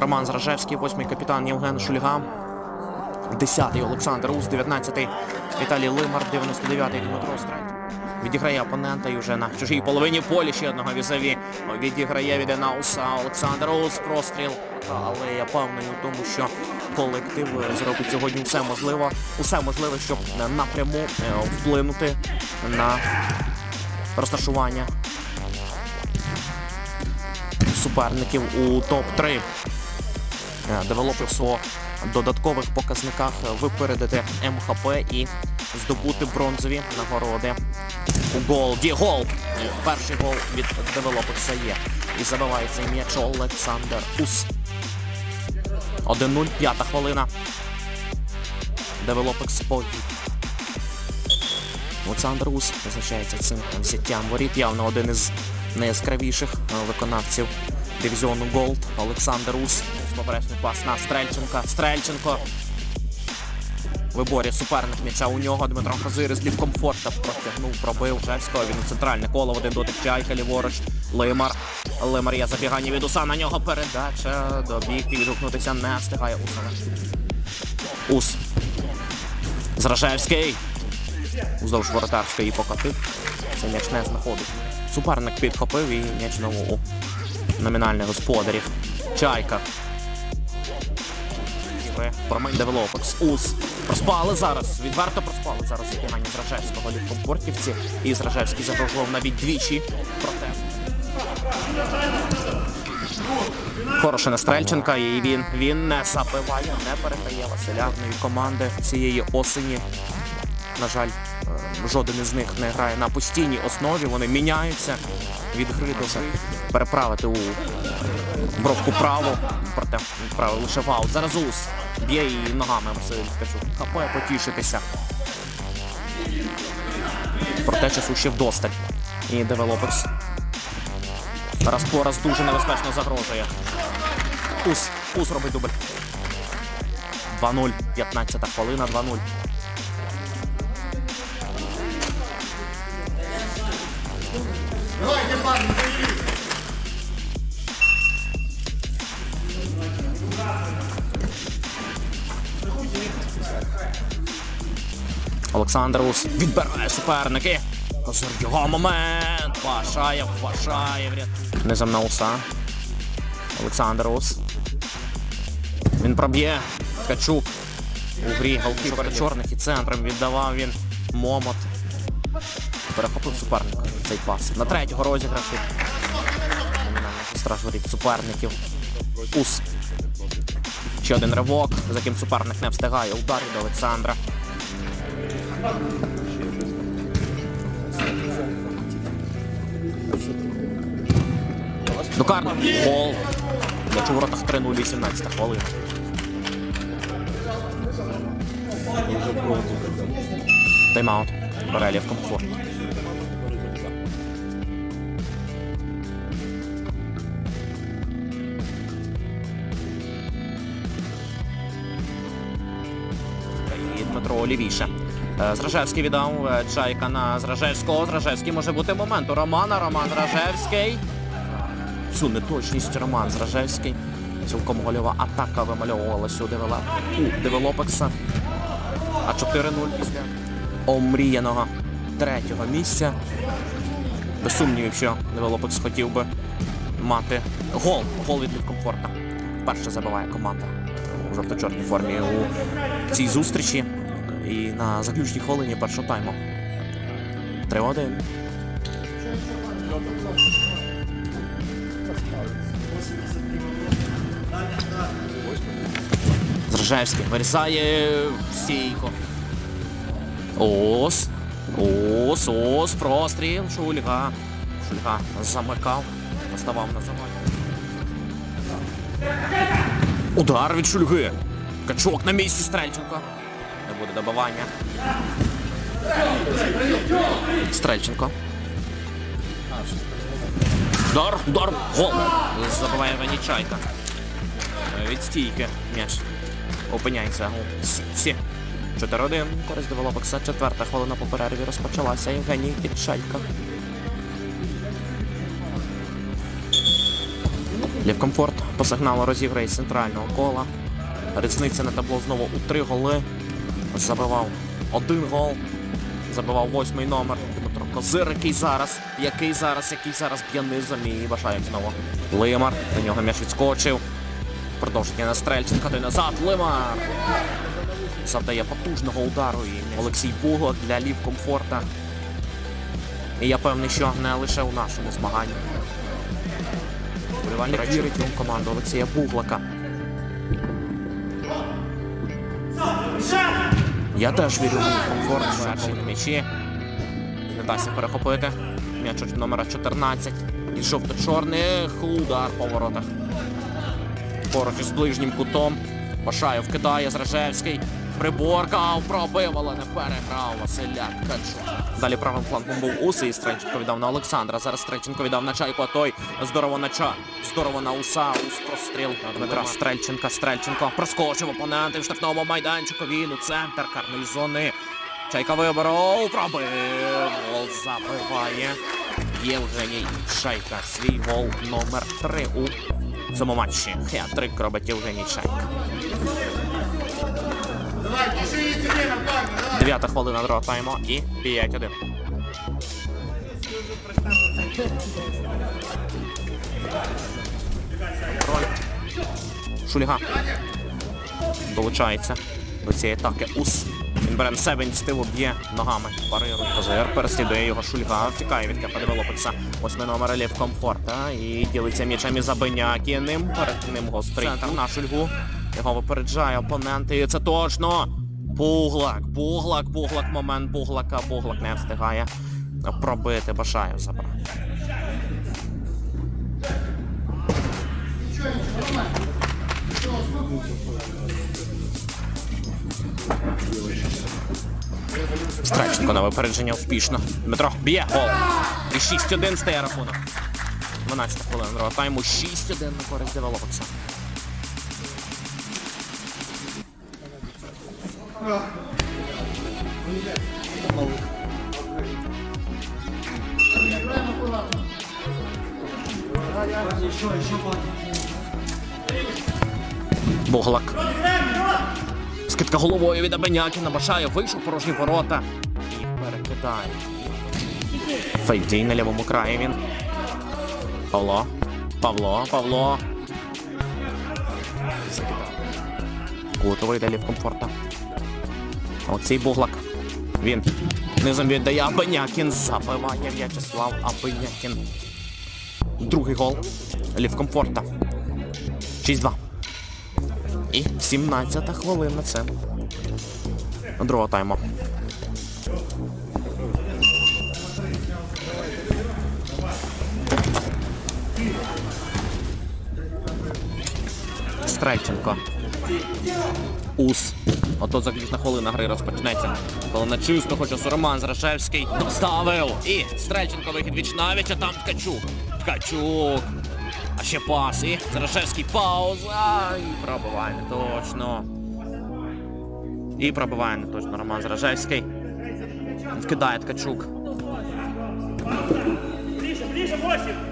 Роман Зражевський, восьмий капітан Євген Шульга. 10-й Олександр Ус, 19-й Віталій Лимар, 99-й Дмитро Стрельт. Відіграє опонента і вже на чужій половині полі ще одного візаві. Відіграє від Енауса Олександр Ус, простріл. Але я певний у тому, що колектив зробить сьогодні все можливе, усе можливе, щоб напряму е, вплинути на розташування суперників у топ-3 девелопер по додаткових показниках е, випередити МХП і здобути бронзові нагороди у голді. Гол! Перший гол від девелоперса є. І забивається м'яч Олександр Ус. 1-0, п'ята хвилина. Девелопекс повід. Олександр Ус визначається цим взяттям воріт. Явно один із найяскравіших е, виконавців дивізіону Голд. Олександр Ус. Поперечний пас на Стрельченка. Стрельченко. Виборі суперник м'яча у нього. Дмитро Хазирис для комфорта протягнув, пробив Жевського. Він у центральне коло один дотик чайка ліворуч. Лимар. Лимар є забігання від Уса. На нього передача. Добіг і відгукнутися не встигає Усова. Ус. Зражевський. Вздовж воротарської покотив. Це м'яч не знаходить. Суперник підхопив і м'яч знову у номінальних господарів. Чайка. Промень девелоперс. Ус. Проспали зараз. Відверто проспали зараз забігання Зражевського лід комфортівці. І Зражевський загрожував навіть двічі. Проте. Хороша Стрельченка, і він, він не забиває, не передає Василявної команди цієї осені. На жаль, е, жоден із них не грає на постійній основі. Вони міняються від гри до гри. Переправити у бровку праву, проте відправив лише в аут. Зараз ус б'є і ногами Василь Ткачук. Хапає потішитися. Проте часу ще вдосталь. І девелоперс. Раз по раз дуже небезпечно загрожує. Ус, ус робить дубль. 2-0, 15 хвилина, 2-0. Олександр Ус відбирає суперники. Козир його момент. Пашаєв. рятує. Низом на Уса. Олександр Ус. Він проб'є. Ткачук. У грі голкіпер чорних і центром віддавав він Момот. Перехопив суперника цей пас. На третього розіграшу. Страж воріт суперників. Ус. Ще один ривок, за яким суперник не встигає. Удар від Олександра. Дукар. Гол. М'яч у воротах 3-0, 18 хвилина. Тайм-аут. Борелів комфорт. І Дмитро лівіше. Е, Зражевський віддав е, Чайка на Зражевського. Зражевський може бути момент у Романа. Роман Зражевський. Цю неточність Роман Зражевський. Цілком гольова атака вимальовувалася у девелоп... у девелопекса. А 4-0 після омріяного третього місця. Без сумнівів, що девелопекс хотів би мати гол. Гол від комфорта. Перше забиває команда у жовто-чорній формі у цій зустрічі. І на заключній хвилині першого тайму. 3-1. Зражевський вирізає стійко. Ос. Ос, ос, простріл. Шульга. Шульга замикав. Наставав на заваді. Удар від Шульги. Качок на місці Стрельченко. Добивання. Стрельченко. Удар, удар, гол. Забиває Ванічайка. Від стійки м'яч. Опиняється у сітці. 4-1. Користь девелопекса. Четверта хвилина по перерві розпочалася. Євгеній Підшайка. Лівкомфорт по сигналу розіграє з центрального кола. Різниця на табло знову у три голи. Забивав один гол. Забивав восьмий номер Дмитро Козир, який зараз, який зараз, який зараз б'є низом і бажає знову. Лимар. До нього м'яч відскочив. Продовження на Стрельченка, той назад. Лимар. Завдає потужного удару і Олексій Буглак для лів комфорта. І я певний, що не лише у нашому змаганні. Вболівальник вірить у команду Олексія Буглака. Я теж вірю в комфорт, перший на м'ячі. Не дасться перехопити. М'яч від номера 14. І жовто-чорних удар по воротах. Поруч із ближнім кутом. Башаєв кидає Зражевський. Приборкав, пробив, але не переграв Василя Ткачук. Далі правим флангом був Уси і Стрельченко віддав на Олександра. Зараз Стрельченко віддав на чайку, а той здорово на ча. Здорово на уса. Ус простріл Дмитра Стрельченка. Стрельченко проскочив опоненти в штрафному майданчику. Він у центр карної зони. Чайка виборов, пробив. Гол забиває. Євгеній Шайка. Свій гол номер 3 у цьому матчі. Хет-трик робить Євгеній Шайка. Дев'ята хвилина другого тайму і 5-1. Роль. Шульга. Долучається до цієї атаки. Ус. Він бере на себе ініціативу, б'є ногами. Парирує Козир, переслідує його Шульга, втікає від КП Девелопекса. Восьмий номер Лев Комфорта і ділиться м'ячем із Забинякіним. Перед ним гострий центр на Шульгу. Його випереджає опонент, і це точно. Буглак, Буглак, Буглак, момент Буглака, Буглак не встигає пробити. Бажаю забрати. Страченко на випередження успішно. Дмитро б'є гол. І 6-1 стає рахунок. 12 хвилин тайму. 6-1 на користь девелопекса. Буглак. Скидка головою від Абенякіна. Бажає вийшов порожні ворота. І перекидає. Фейдій на лівому краї він. Павло. Павло, Павло. Закидав. Кутовий далі в комфорта. Олексій Буглак. Він низом віддає Абенякін. Забиває В'ячеслав Абенякін. Другий гол. Лів комфорта. 6-2. І 17 хвилина це. Другого тайму. Стрельченко. Ус. Ото заключна хвилина гри розпочнеться. Коли на чисто хоче Роман Зрашевський. Доставив. І Стрельченко вихід віч навіч, а там Ткачук. Ткачук. А ще пас. І Зарашевський пауза. І пробиває не точно. І пробиває не точно Роман Заражевський. Вкидає Ткачук. Ближе, ближе, 8.